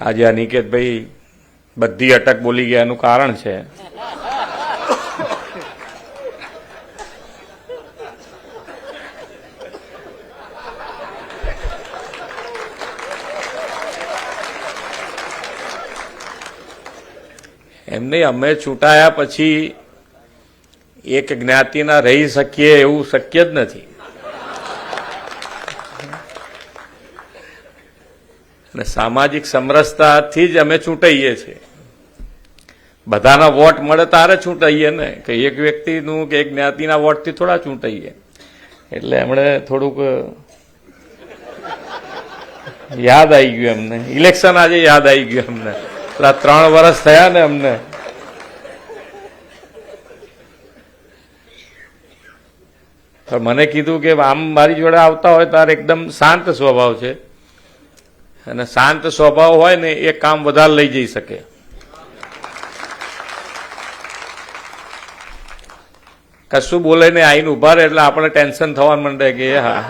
આજે અનિકેતભાઈ બધી અટક બોલી ગયા એનું કારણ છે. એમ નહીં અમે ચૂંટાયા પછી એક જ્ઞાતિના રહી શકીએ એવું શક્ય જ નથી. અને સામાજિક સમરસતાથી જ અમે ચૂંટાઈએ છીએ. બધાના વોટ મળે તારે ચૂંટાઈએ ને? કે એક વ્યક્તિનું કે એક જ્ઞાતિના વોટથી થોડા ચૂંટાઈએ એટલે એમણે થોડુંક યાદ આવી ગયું એમને. ઇલેક્શન આજે યાદ આવી ગયું એમને. પેલા ત્રણ વર્ષ થયા ને અમને મને કીધું કે આમ મારી જોડે આવતા હોય તારે એકદમ શાંત સ્વભાવ છે. અને શાંત સ્વભાવ હોય ને એ કામ વધારે લઈ જઈ શકે. કશું બોલે ને આઈને ઊભા રહે એટલે આપણે ટેન્શન થવા માંડે કે હા.